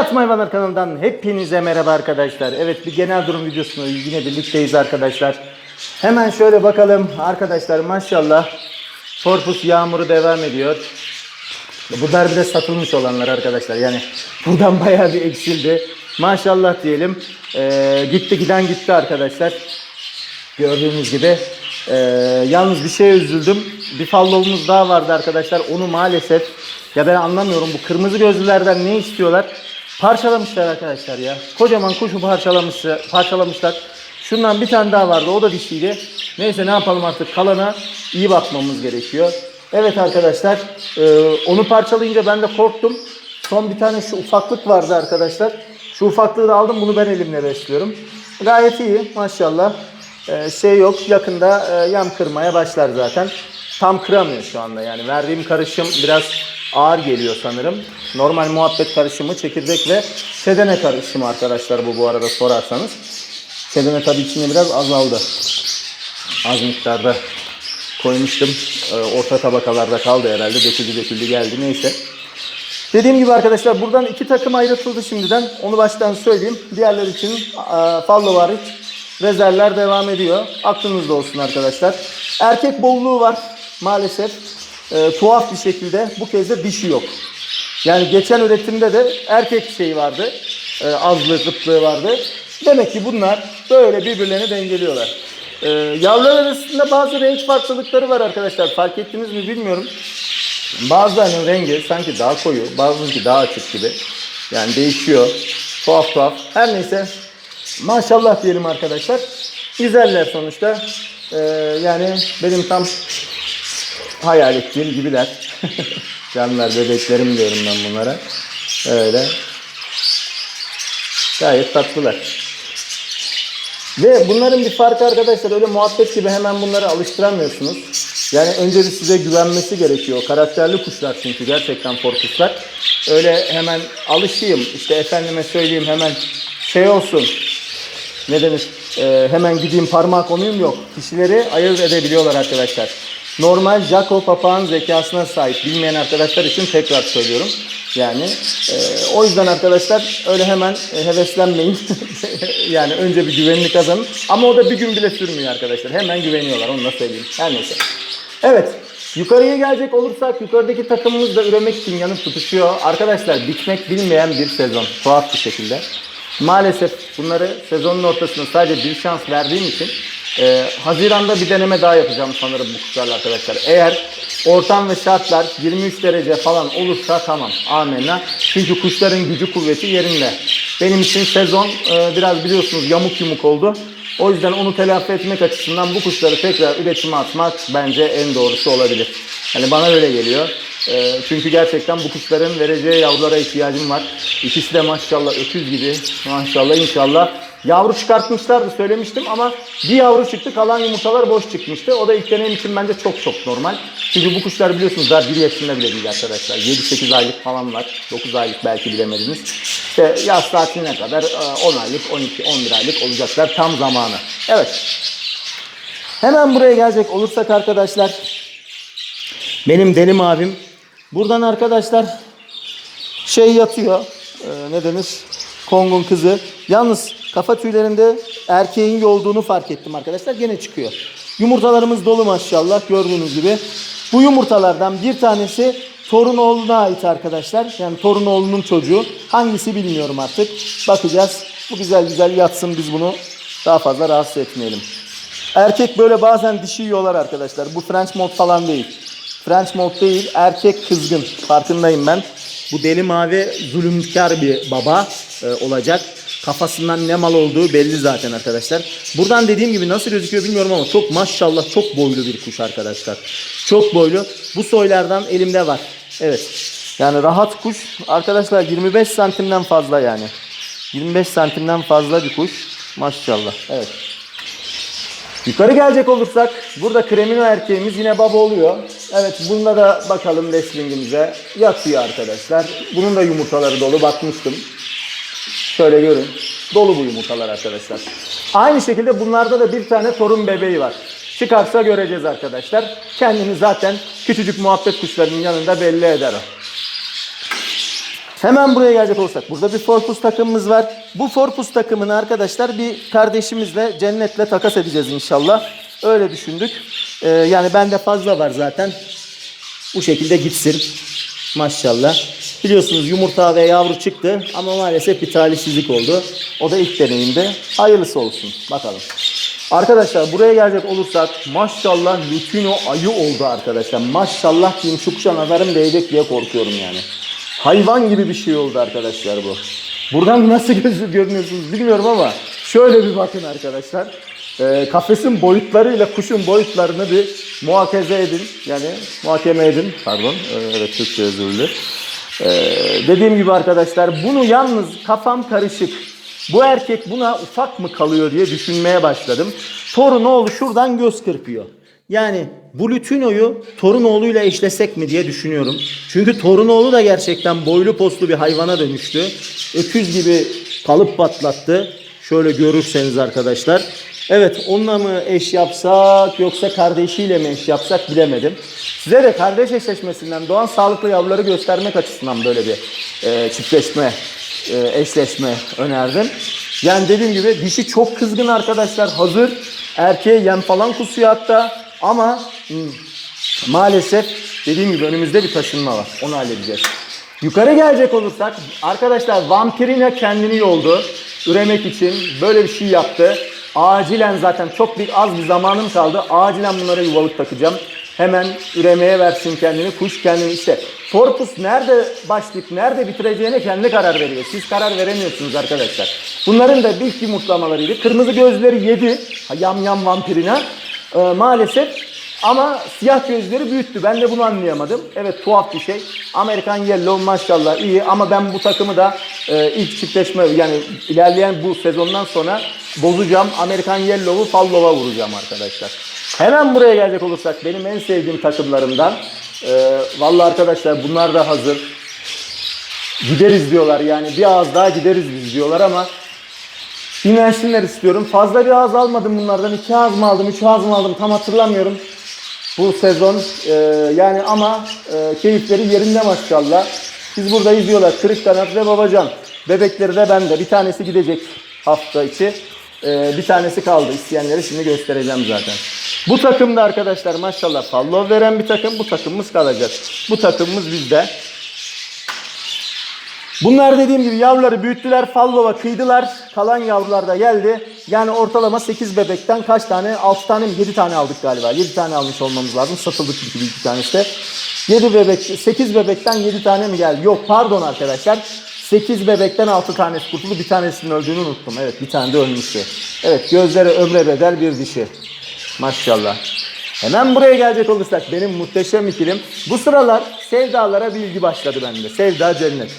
Hayat Hayvanlar kanalından hepinize merhaba arkadaşlar. Evet bir genel durum videosunu yine birlikteyiz arkadaşlar. Hemen şöyle bakalım arkadaşlar maşallah. Korpus yağmuru devam ediyor. Bunlar bir de satılmış olanlar arkadaşlar. Yani buradan bayağı bir eksildi. Maşallah diyelim. Ee, gitti giden gitti arkadaşlar. Gördüğünüz gibi. Ee, yalnız bir şeye üzüldüm. Bir fallowumuz daha vardı arkadaşlar. Onu maalesef ya ben anlamıyorum bu kırmızı gözlülerden ne istiyorlar? Parçalamışlar arkadaşlar ya. Kocaman kuşu parçalamışlar. parçalamışlar. Şundan bir tane daha vardı. O da dişiydi. Neyse ne yapalım artık kalana iyi bakmamız gerekiyor. Evet arkadaşlar e, onu parçalayınca ben de korktum. Son bir tane şu ufaklık vardı arkadaşlar. Şu ufaklığı da aldım bunu ben elimle besliyorum. Gayet iyi maşallah. Ee, şey yok yakında e, yem kırmaya başlar zaten. Tam kıramıyor şu anda yani verdiğim karışım biraz ağır geliyor sanırım. Normal muhabbet karışımı çekirdek ve sedene karışımı arkadaşlar bu bu arada sorarsanız. Sedene tabii içinde biraz azaldı. Az miktarda koymuştum. Ee, orta tabakalarda kaldı herhalde. Döküldü döküldü geldi neyse. Dediğim gibi arkadaşlar buradan iki takım ayrıtıldı şimdiden. Onu baştan söyleyeyim. Diğerler için e, fallo var. Rezervler devam ediyor. Aklınızda olsun arkadaşlar. Erkek bolluğu var maalesef. E, tuhaf bir şekilde bu kez de dişi yok. Yani geçen üretimde de erkek şeyi vardı. E, azlığı, kıtlığı vardı. Demek ki bunlar böyle birbirlerini dengeliyorlar. E, yavrular arasında bazı renk farklılıkları var arkadaşlar. Fark ettiniz mi bilmiyorum. Bazılarının rengi sanki daha koyu, bazılarınki daha açık gibi. Yani değişiyor. Tuhaf tuhaf. Her neyse maşallah diyelim arkadaşlar. Güzeller sonuçta. Ee, yani benim tam hayal ettiğim gibiler. Canlar bebeklerim diyorum ben bunlara. Öyle. Gayet tatlılar. Ve bunların bir farkı arkadaşlar öyle muhabbet gibi hemen bunları alıştıramıyorsunuz. Yani önce bir size güvenmesi gerekiyor. Karakterli kuşlar çünkü gerçekten korkuşlar. Öyle hemen alışayım işte efendime söyleyeyim hemen şey olsun ne denir Ee, hemen gideyim parmağı konuyum yok. Kişileri ayırt edebiliyorlar arkadaşlar. Normal Jaco papağan zekasına sahip bilmeyen arkadaşlar için tekrar söylüyorum. Yani e, o yüzden arkadaşlar öyle hemen e, heveslenmeyin. yani önce bir güvenini kazanın. Ama o da bir gün bile sürmüyor arkadaşlar. Hemen güveniyorlar onu da söyleyeyim. Her neyse. Evet. Yukarıya gelecek olursak yukarıdaki takımımız da üremek için yanıp tutuşuyor. Arkadaşlar bitmek bilmeyen bir sezon. Tuhaf bir şekilde. Maalesef bunları sezonun ortasında sadece bir şans verdiğim için e, Haziran'da bir deneme daha yapacağım sanırım bu kuşlarla arkadaşlar. Eğer ortam ve şartlar 23 derece falan olursa tamam amenna. Çünkü kuşların gücü kuvveti yerinde. Benim için sezon e, biraz biliyorsunuz yamuk yumuk oldu. O yüzden onu telafi etmek açısından bu kuşları tekrar üretime atmak bence en doğrusu olabilir. Yani bana öyle geliyor. Ee, çünkü gerçekten bu kuşların vereceği yavrulara ihtiyacım var. İkisi de maşallah öküz gibi. Maşallah inşallah. Yavru çıkartmışlardı söylemiştim ama bir yavru çıktı kalan yumurtalar boş çıkmıştı. O da ilk deneyim için bence çok çok normal. Çünkü bu kuşlar biliyorsunuz daha 1 yaşında bile değil arkadaşlar. 7-8 aylık falan var. 9 aylık belki bilemediniz. İşte yaz tatiline kadar e, 10 aylık, 12, 11 aylık olacaklar tam zamanı. Evet. Hemen buraya gelecek olursak arkadaşlar benim delim abim buradan arkadaşlar şey yatıyor e, ne denir Kong'un kızı yalnız kafa tüylerinde erkeğin yolduğunu fark ettim arkadaşlar gene çıkıyor yumurtalarımız dolu maşallah gördüğünüz gibi bu yumurtalardan bir tanesi Torunoğlu'na ait arkadaşlar yani Torunoğlu'nun çocuğu hangisi bilmiyorum artık bakacağız bu güzel güzel yatsın biz bunu daha fazla rahatsız etmeyelim Erkek böyle bazen dişi yiyorlar arkadaşlar. Bu French Mold falan değil. French Mold değil, erkek kızgın. Farkındayım ben. Bu deli mavi zulümkar bir baba e, olacak. Kafasından ne mal olduğu belli zaten arkadaşlar. Buradan dediğim gibi nasıl gözüküyor bilmiyorum ama çok maşallah çok boylu bir kuş arkadaşlar. Çok boylu. Bu soylardan elimde var. Evet. Yani rahat kuş. Arkadaşlar 25 santimden fazla yani. 25 santimden fazla bir kuş. Maşallah. Evet. Yukarı gelecek olursak burada kremino erkeğimiz yine baba oluyor. Evet bunda da bakalım leslingimize yatıyor arkadaşlar. Bunun da yumurtaları dolu bakmıştım. Şöyle görün. Dolu bu yumurtalar arkadaşlar. Aynı şekilde bunlarda da bir tane torun bebeği var. Çıkarsa göreceğiz arkadaşlar. Kendini zaten küçücük muhabbet kuşlarının yanında belli eder o. Hemen buraya gelecek olursak burada bir Forpus takımımız var. Bu Forpus takımını arkadaşlar bir kardeşimizle Cennet'le takas edeceğiz inşallah. Öyle düşündük. Ee, yani bende fazla var zaten. Bu şekilde gitsin. Maşallah. Biliyorsunuz yumurta ve yavru çıktı ama maalesef bir talihsizlik oldu. O da ilk deneyimde. Hayırlısı olsun. Bakalım. Arkadaşlar buraya gelecek olursak maşallah Lutino ayı oldu arkadaşlar. Maşallah diyeyim şu kuşa nazarım değecek diye korkuyorum yani. Hayvan gibi bir şey oldu arkadaşlar bu. Buradan nasıl gözü görünüyorsunuz bilmiyorum ama şöyle bir bakın arkadaşlar. Ee, kafesin boyutlarıyla kuşun boyutlarını bir muhakeze edin. Yani muhakeme edin. Pardon. Ee, evet Türkçe özür dilerim. Ee, dediğim gibi arkadaşlar bunu yalnız kafam karışık. Bu erkek buna ufak mı kalıyor diye düşünmeye başladım. Torunoğlu şuradan göz kırpıyor. Yani bu Lütino'yu Torunoğlu'yla eşlesek mi diye düşünüyorum. Çünkü Torunoğlu da gerçekten boylu postlu bir hayvana dönüştü. Öküz gibi kalıp patlattı. Şöyle görürseniz arkadaşlar. Evet onunla mı eş yapsak yoksa kardeşiyle mi eş yapsak bilemedim. Size de kardeş eşleşmesinden doğan sağlıklı yavruları göstermek açısından böyle bir e, çiftleşme, e, eşleşme önerdim. Yani dediğim gibi dişi çok kızgın arkadaşlar hazır. Erkeğe yem falan kusuyor hatta ama hmm, maalesef dediğim gibi önümüzde bir taşınma var. Onu halledeceğiz. Yukarı gelecek olursak arkadaşlar Vampirina kendini yoldu. Üremek için böyle bir şey yaptı. Acilen zaten çok bir az bir zamanım kaldı. Acilen bunlara yuvalık takacağım. Hemen üremeye versin kendini. Kuş kendini işte. Forpus nerede başlayıp nerede bitireceğine kendi karar veriyor. Siz karar veremiyorsunuz arkadaşlar. Bunların da ilk yumurtlamalarıydı. Kırmızı gözleri yedi. Yam yam vampirina. Ee, maalesef ama siyah gözleri büyüttü. Ben de bunu anlayamadım. Evet tuhaf bir şey. Amerikan Yellow maşallah iyi ama ben bu takımı da e, ilk çiftleşme yani ilerleyen bu sezondan sonra bozacağım. Amerikan Yellow'u Fallow'a vuracağım arkadaşlar. Hemen buraya gelecek olursak benim en sevdiğim takımlarımdan. E, vallahi arkadaşlar bunlar da hazır. Gideriz diyorlar yani bir ağız daha gideriz biz diyorlar ama dinlensinler istiyorum. Fazla bir ağız almadım bunlardan. iki ağız mı aldım, üç ağız mı aldım tam hatırlamıyorum bu sezon. Ee, yani ama e, keyifleri yerinde maşallah. Biz burada izliyorlar. Kırık Kanat ve Babacan. Bebekleri de bende. Bir tanesi gidecek hafta içi. Ee, bir tanesi kaldı. İsteyenleri şimdi göstereceğim zaten. Bu takımda arkadaşlar maşallah fallo veren bir takım. Bu takımımız kalacak. Bu takımımız bizde. Bunlar dediğim gibi yavruları büyüttüler, fallova kıydılar. Kalan yavrular da geldi. Yani ortalama 8 bebekten kaç tane? 6 tane mi? 7 tane aldık galiba. 7 tane almış olmamız lazım. Satıldık çünkü bir tanesi de. 7 bebek, 8 bebekten 7 tane mi geldi? Yok pardon arkadaşlar. 8 bebekten 6 tanesi kurtuldu. Bir tanesinin öldüğünü unuttum. Evet bir tane de ölmüştü. Evet gözleri ömre bedel bir dişi. Maşallah. Hemen buraya gelecek olursak benim muhteşem ikilim. Bu sıralar sevdalara bir ilgi başladı bende. Sevda cennet.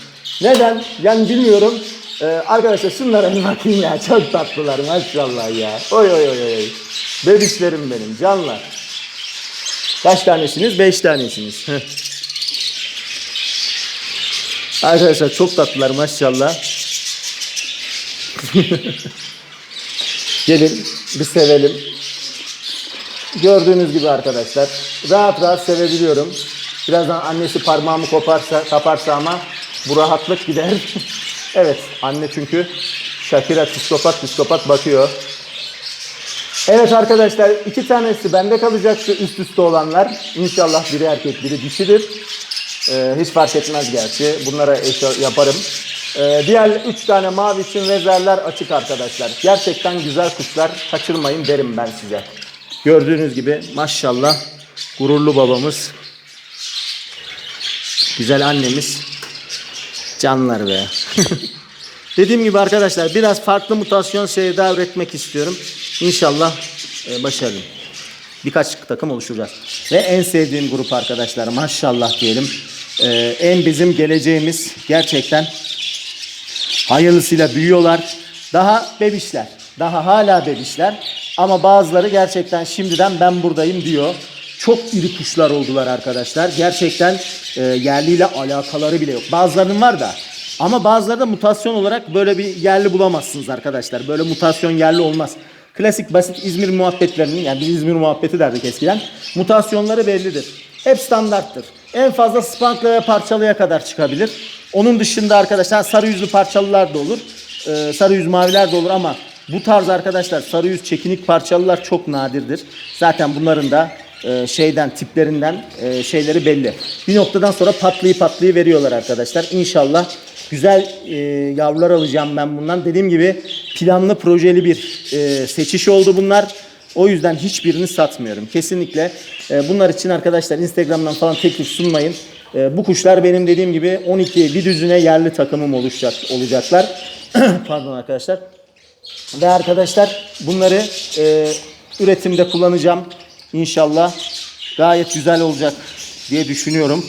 Neden? Yani bilmiyorum. Ee, arkadaşlar şunlara bir bakayım ya. Çok tatlılar maşallah ya. Oy oy oy oy. Bebişlerim benim canlar. Kaç tanesiniz? Beş tanesiniz. Arkadaşlar çok tatlılar maşallah. Gelin bir sevelim. Gördüğünüz gibi arkadaşlar rahat rahat sevebiliyorum. Birazdan annesi parmağımı koparsa, kaparsa ama bu rahatlık gider. evet anne çünkü Shakira psikopat psikopat bakıyor. Evet arkadaşlar iki tanesi bende kalacak şu üst üste olanlar. İnşallah biri erkek biri dişidir. Ee, hiç fark etmez gerçi. Bunlara eş yaparım. Ee, diğer üç tane mavi için rezervler açık arkadaşlar. Gerçekten güzel kuşlar. Kaçırmayın derim ben size. Gördüğünüz gibi maşallah gururlu babamız. Güzel annemiz. Canlar be. Dediğim gibi arkadaşlar biraz farklı mutasyon sevda üretmek istiyorum. İnşallah e, başarırım. Birkaç takım oluşturacağız. Ve en sevdiğim grup arkadaşlar maşallah diyelim. E, en bizim geleceğimiz gerçekten hayırlısıyla büyüyorlar. Daha bebişler. Daha hala bebişler. Ama bazıları gerçekten şimdiden ben buradayım diyor. Çok iri kuşlar oldular arkadaşlar. Gerçekten e, yerliyle alakaları bile yok. Bazılarının var da. Ama bazıları da mutasyon olarak böyle bir yerli bulamazsınız arkadaşlar. Böyle mutasyon yerli olmaz. Klasik basit İzmir muhabbetlerinin yani biz İzmir muhabbeti derdik eskiden. Mutasyonları bellidir. Hep standarttır. En fazla spankla ve parçalıya kadar çıkabilir. Onun dışında arkadaşlar sarı yüzlü parçalılar da olur. Ee, sarı yüz maviler de olur ama bu tarz arkadaşlar sarı yüz çekinik parçalılar çok nadirdir. Zaten bunların da e, şeyden tiplerinden e, şeyleri belli. Bir noktadan sonra patlayı patlayı veriyorlar arkadaşlar. İnşallah güzel e, yavrular alacağım ben bundan. Dediğim gibi planlı projeli bir e, seçiş oldu bunlar. O yüzden hiçbirini satmıyorum. Kesinlikle e, bunlar için arkadaşlar Instagram'dan falan teklif sunmayın. E, bu kuşlar benim dediğim gibi 12 bir düzüne yerli takımım oluşacak olacaklar. Pardon arkadaşlar. Ve arkadaşlar bunları e, üretimde kullanacağım. İnşallah gayet güzel olacak diye düşünüyorum.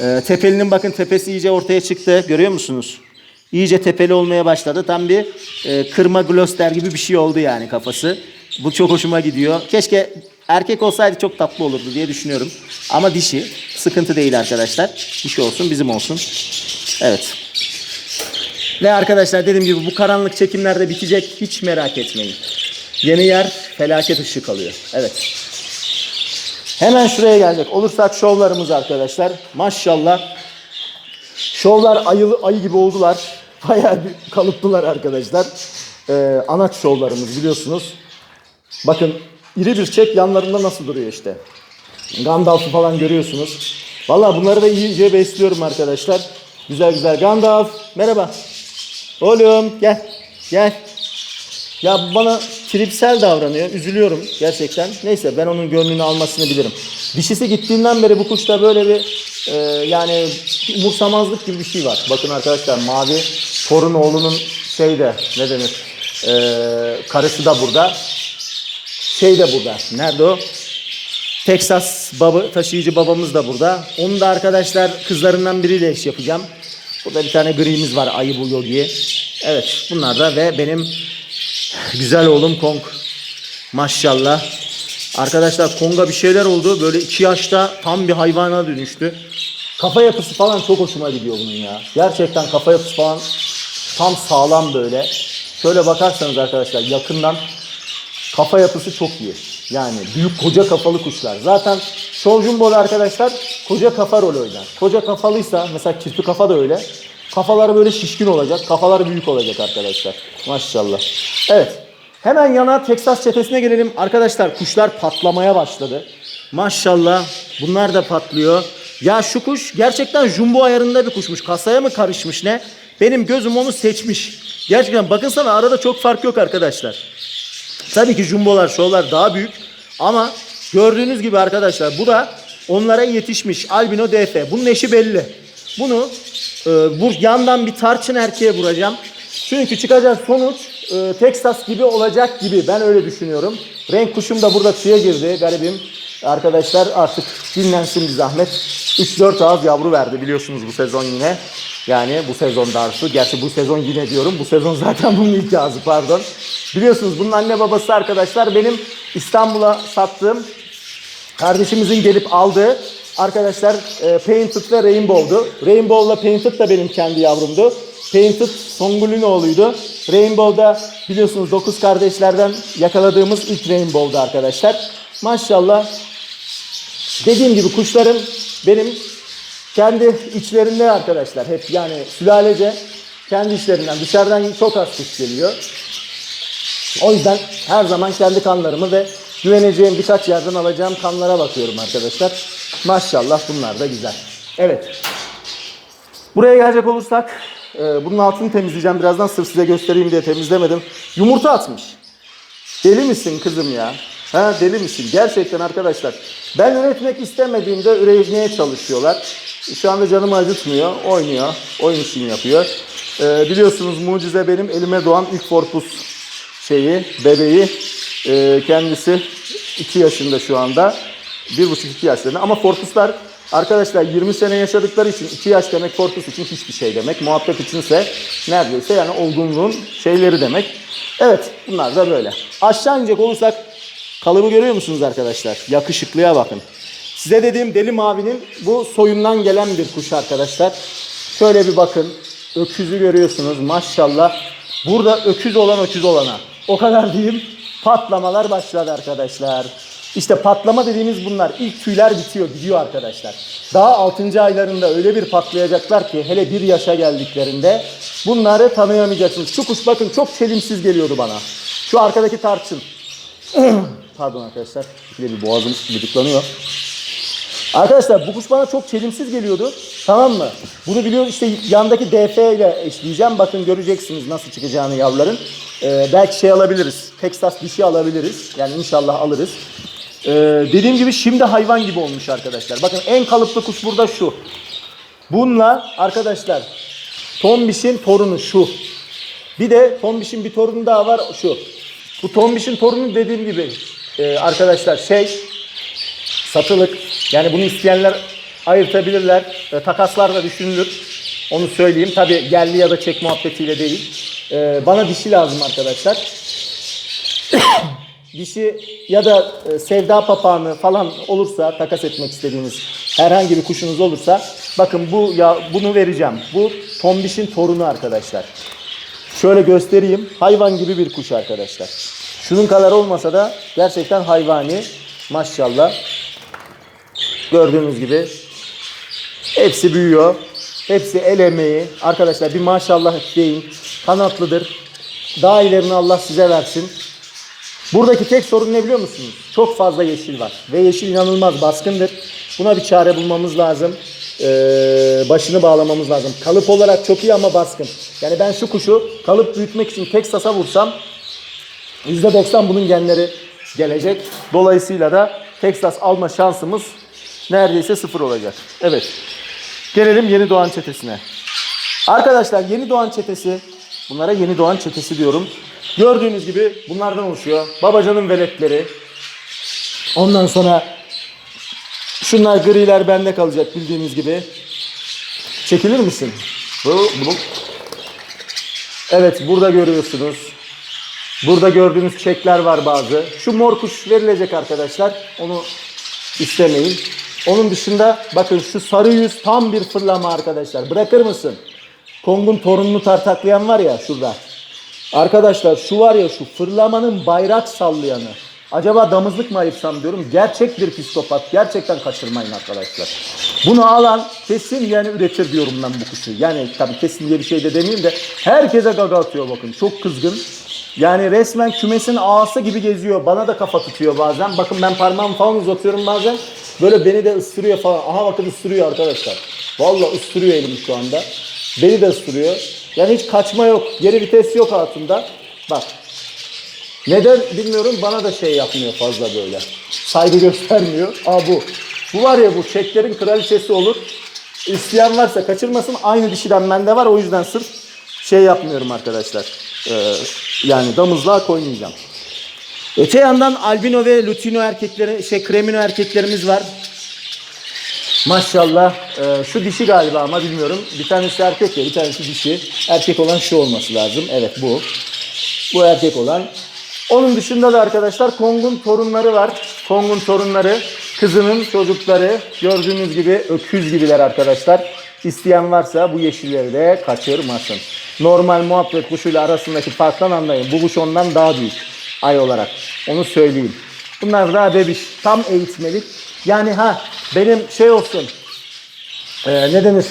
E, tepelinin bakın tepesi iyice ortaya çıktı. Görüyor musunuz? İyice tepeli olmaya başladı. Tam bir e, kırma gloster gibi bir şey oldu yani kafası. Bu çok hoşuma gidiyor. Keşke erkek olsaydı çok tatlı olurdu diye düşünüyorum. Ama dişi. Sıkıntı değil arkadaşlar. Dişi olsun bizim olsun. Evet. Ve arkadaşlar dediğim gibi bu karanlık çekimlerde bitecek. Hiç merak etmeyin. Yeni yer felaket ışık alıyor. Evet. Hemen şuraya gelecek olursak şovlarımız arkadaşlar. Maşallah. Şovlar ayı, ayı gibi oldular. Bayağı bir kalıptılar arkadaşlar. Ee, anaç şovlarımız biliyorsunuz. Bakın iri bir çek yanlarında nasıl duruyor işte. Gandalf'ı falan görüyorsunuz. Valla bunları da iyice besliyorum arkadaşlar. Güzel güzel. Gandalf merhaba. Oğlum gel. Gel. Ya bana tripsel davranıyor. Üzülüyorum gerçekten. Neyse ben onun gönlünü almasını bilirim. Dişisi gittiğinden beri bu kuşta böyle bir e, yani umursamazlık gibi bir şey var. Bakın arkadaşlar mavi torun oğlunun şeyde ne denir e, karısı da burada. Şey de burada. Nerede o? Texas baba, taşıyıcı babamız da burada. Onu da arkadaşlar kızlarından biriyle eş yapacağım. Burada bir tane grimiz var ayı bu yogi. Evet bunlar da ve benim güzel oğlum Kong. Maşallah. Arkadaşlar Kong'a bir şeyler oldu. Böyle iki yaşta tam bir hayvana dönüştü. Kafa yapısı falan çok hoşuma gidiyor bunun ya. Gerçekten kafa yapısı falan tam sağlam böyle. Şöyle bakarsanız arkadaşlar yakından kafa yapısı çok iyi. Yani büyük koca kafalı kuşlar. Zaten Show Jumbo'da arkadaşlar koca kafa rol oynar. Koca kafalıysa mesela kirpi kafa da öyle. Kafaları böyle şişkin olacak. Kafalar büyük olacak arkadaşlar. Maşallah. Evet. Hemen yana Texas çetesine gelelim. Arkadaşlar kuşlar patlamaya başladı. Maşallah. Bunlar da patlıyor. Ya şu kuş gerçekten jumbo ayarında bir kuşmuş. Kasaya mı karışmış ne? Benim gözüm onu seçmiş. Gerçekten bakın sana arada çok fark yok arkadaşlar. Tabii ki jumbolar, şovlar daha büyük. Ama gördüğünüz gibi arkadaşlar bu da onlara yetişmiş albino DF. Bunun eşi belli. Bunu e, bu yandan bir tarçın erkeğe vuracağım. Çünkü çıkacak sonuç e, Texas gibi olacak gibi. Ben öyle düşünüyorum. Renk kuşum da burada tüye girdi garibim. Arkadaşlar artık dinlensin bir zahmet. 3-4 ağız yavru verdi biliyorsunuz bu sezon yine. Yani bu sezon darsı. Gerçi bu sezon yine diyorum. Bu sezon zaten bunun ilk ağzı pardon. Biliyorsunuz bunun anne babası arkadaşlar benim İstanbul'a sattığım kardeşimizin gelip aldığı arkadaşlar e, Painted ve Rainbow'du. Rainbow'la Painted da benim kendi yavrumdu. Painted Songül'ün oğluydu. Rainbow'da biliyorsunuz 9 kardeşlerden yakaladığımız ilk Rainbow'du arkadaşlar. Maşallah dediğim gibi kuşlarım benim kendi içlerinde arkadaşlar hep yani sülalece kendi içlerinden dışarıdan çok az kuş geliyor. O yüzden her zaman kendi kanlarımı ve güveneceğim birkaç yerden alacağım kanlara bakıyorum arkadaşlar. Maşallah bunlar da güzel. Evet. Buraya gelecek olursak e, bunun altını temizleyeceğim. Birazdan sırf size göstereyim diye temizlemedim. Yumurta atmış. Deli misin kızım ya? Ha deli misin? Gerçekten arkadaşlar. Ben üretmek istemediğimde üretmeye çalışıyorlar. Şu anda canımı acıtmıyor. Oynuyor. Oyun işini yapıyor. Ee, biliyorsunuz mucize benim elime doğan ilk korpus şeyi, bebeği. Ee, kendisi 2 yaşında şu anda. 1,5-2 yaşlarında. Ama korpuslar arkadaşlar 20 sene yaşadıkları için 2 yaş demek korpus için hiçbir şey demek. Muhabbet içinse neredeyse yani olgunluğun şeyleri demek. Evet bunlar da böyle. Aşağı inecek olursak kalıbı görüyor musunuz arkadaşlar? Yakışıklıya bakın. Size dediğim deli mavinin bu soyundan gelen bir kuş arkadaşlar. Şöyle bir bakın. Öküzü görüyorsunuz maşallah. Burada öküz olan öküz olana. O kadar diyeyim. Patlamalar başladı arkadaşlar. İşte patlama dediğimiz bunlar. İlk tüyler bitiyor, gidiyor arkadaşlar. Daha 6. aylarında öyle bir patlayacaklar ki hele bir yaşa geldiklerinde bunları tanıyamayacaksınız. Şu kuş bakın çok çelimsiz geliyordu bana. Şu arkadaki tarçın. Pardon arkadaşlar. Bir bir boğazım gıdıklanıyor. Arkadaşlar bu kuş bana çok çelimsiz geliyordu. Tamam mı? Bunu biliyor işte yandaki DF ile eşleyeceğim. Bakın göreceksiniz nasıl çıkacağını yavruların. Ee, belki şey alabiliriz. Texas dişi alabiliriz. Yani inşallah alırız. Ee, dediğim gibi şimdi hayvan gibi olmuş arkadaşlar. Bakın en kalıplı kuş burada şu. Bununla arkadaşlar Tombiş'in torunu şu. Bir de Tombiş'in bir torunu daha var şu. Bu Tombiş'in torunu dediğim gibi e, arkadaşlar şey satılık. Yani bunu isteyenler ayırtabilirler. E, takaslar da düşünülür. Onu söyleyeyim. Tabi yerli ya da çek muhabbetiyle değil. E, bana dişi lazım arkadaşlar. dişi ya da e, sevda papağanı falan olursa takas etmek istediğiniz herhangi bir kuşunuz olursa bakın bu ya bunu vereceğim. Bu tombişin torunu arkadaşlar. Şöyle göstereyim. Hayvan gibi bir kuş arkadaşlar. Şunun kadar olmasa da gerçekten hayvani. Maşallah. Gördüğünüz gibi hepsi büyüyor. Hepsi el emeği. Arkadaşlar bir maşallah deyin. Kanatlıdır. Daha ilerini Allah size versin. Buradaki tek sorun ne biliyor musunuz? Çok fazla yeşil var. Ve yeşil inanılmaz baskındır. Buna bir çare bulmamız lazım. Ee, başını bağlamamız lazım. Kalıp olarak çok iyi ama baskın. Yani ben şu kuşu kalıp büyütmek için Texas'a vursam %90 bunun genleri gelecek. Dolayısıyla da Texas alma şansımız neredeyse sıfır olacak. Evet. Gelelim yeni doğan çetesine. Arkadaşlar yeni doğan çetesi, bunlara yeni doğan çetesi diyorum. Gördüğünüz gibi bunlardan oluşuyor. Babacanın veletleri. Ondan sonra şunlar griler bende kalacak bildiğiniz gibi. Çekilir misin? Bu, bu. Evet burada görüyorsunuz. Burada gördüğünüz çekler var bazı. Şu mor kuş verilecek arkadaşlar. Onu istemeyin. Onun dışında bakın şu sarı yüz tam bir fırlama arkadaşlar. Bırakır mısın? Kong'un torununu tartaklayan var ya şurada. Arkadaşlar şu var ya şu fırlamanın bayrak sallayanı. Acaba damızlık mı ayırsam diyorum. Gerçek bir psikopat. Gerçekten kaçırmayın arkadaşlar. Bunu alan kesin yani üretir diyorum ben bu kuşu. Yani tabii kesin diye bir şey de demeyeyim de herkese gaga atıyor bakın. Çok kızgın. Yani resmen kümesin ağası gibi geziyor. Bana da kafa tutuyor bazen. Bakın ben parmağımı falan uzatıyorum bazen. Böyle beni de ısırıyor falan. Aha bakın ısırıyor arkadaşlar. Vallahi ısırıyor elimi şu anda. Beni de ısırıyor. Yani hiç kaçma yok. Geri vites yok altında. Bak. Neden bilmiyorum bana da şey yapmıyor fazla böyle. Saygı göstermiyor. Aa bu. Bu var ya bu çeklerin kraliçesi olur. İsteyen varsa kaçırmasın. Aynı dişiden bende var. O yüzden sırf şey yapmıyorum arkadaşlar. Ee, yani damızlığa koymayacağım. Öte yandan albino ve lutino erkekleri, şey kremino erkeklerimiz var. Maşallah. Ee, şu dişi galiba ama bilmiyorum. Bir tanesi erkek ya bir tanesi dişi. Erkek olan şu olması lazım. Evet bu. Bu erkek olan. Onun dışında da arkadaşlar Kong'un torunları var. Kong'un torunları, kızının çocukları. Gördüğünüz gibi öküz gibiler arkadaşlar. İsteyen varsa bu yeşilleri de kaçırmasın. Normal muhabbet kuşuyla arasındaki farktan anlayın. Bu kuş ondan daha büyük ay olarak. Onu söyleyeyim. Bunlar daha bebiş. Tam eğitmelik. Yani ha benim şey olsun. Ee, ne denir?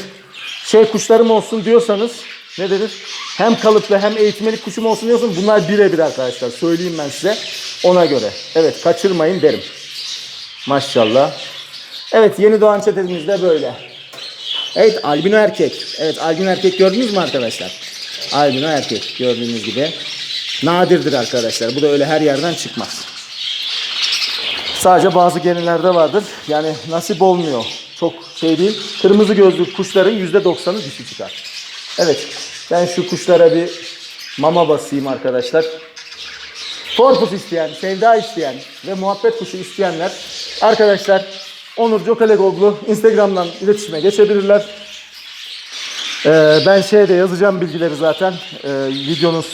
Şey kuşlarım olsun diyorsanız ne denir? Hem kalıplı hem eğitmelik kuşum olsun diyorsanız bunlar birebir arkadaşlar. Söyleyeyim ben size ona göre. Evet kaçırmayın derim. Maşallah. Evet yeni doğan çetemiz de böyle. Evet albino erkek. Evet albino erkek gördünüz mü arkadaşlar? Albino erkek gördüğünüz gibi. Nadirdir arkadaşlar. Bu da öyle her yerden çıkmaz. Sadece bazı genellerde vardır. Yani nasip olmuyor. Çok şey değil. Kırmızı gözlü kuşların %90'ı dişi çıkar. Evet. Ben şu kuşlara bir mama basayım arkadaşlar. Korpus isteyen, sevda isteyen ve muhabbet kuşu isteyenler arkadaşlar Onur Cokalegoglu Instagram'dan iletişime geçebilirler. Ee, ben şeyde yazacağım bilgileri zaten. Ee, videonun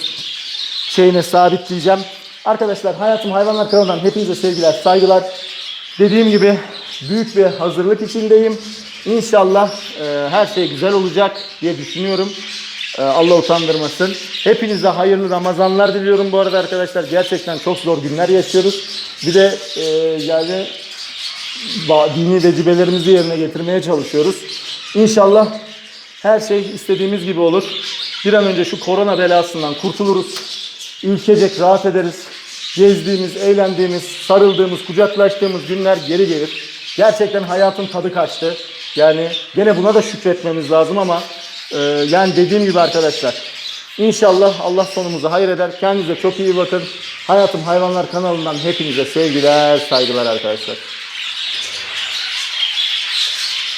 şeyine sabitleyeceğim. Arkadaşlar Hayatım Hayvanlar kanalından hepinize sevgiler, saygılar. Dediğim gibi büyük bir hazırlık içindeyim. İnşallah e, her şey güzel olacak diye düşünüyorum. Ee, Allah utandırmasın. Hepinize hayırlı Ramazanlar diliyorum bu arada arkadaşlar. Gerçekten çok zor günler yaşıyoruz. Bir de e, yani dini vecibelerimizi yerine getirmeye çalışıyoruz. İnşallah her şey istediğimiz gibi olur. Bir an önce şu korona belasından kurtuluruz. Ülkecek rahat ederiz. Gezdiğimiz, eğlendiğimiz, sarıldığımız, kucaklaştığımız günler geri gelir. Gerçekten hayatın tadı kaçtı. Yani gene buna da şükretmemiz lazım ama e, yani dediğim gibi arkadaşlar İnşallah Allah sonumuzu hayır eder. Kendinize çok iyi bakın. Hayatım Hayvanlar kanalından hepinize sevgiler, saygılar arkadaşlar.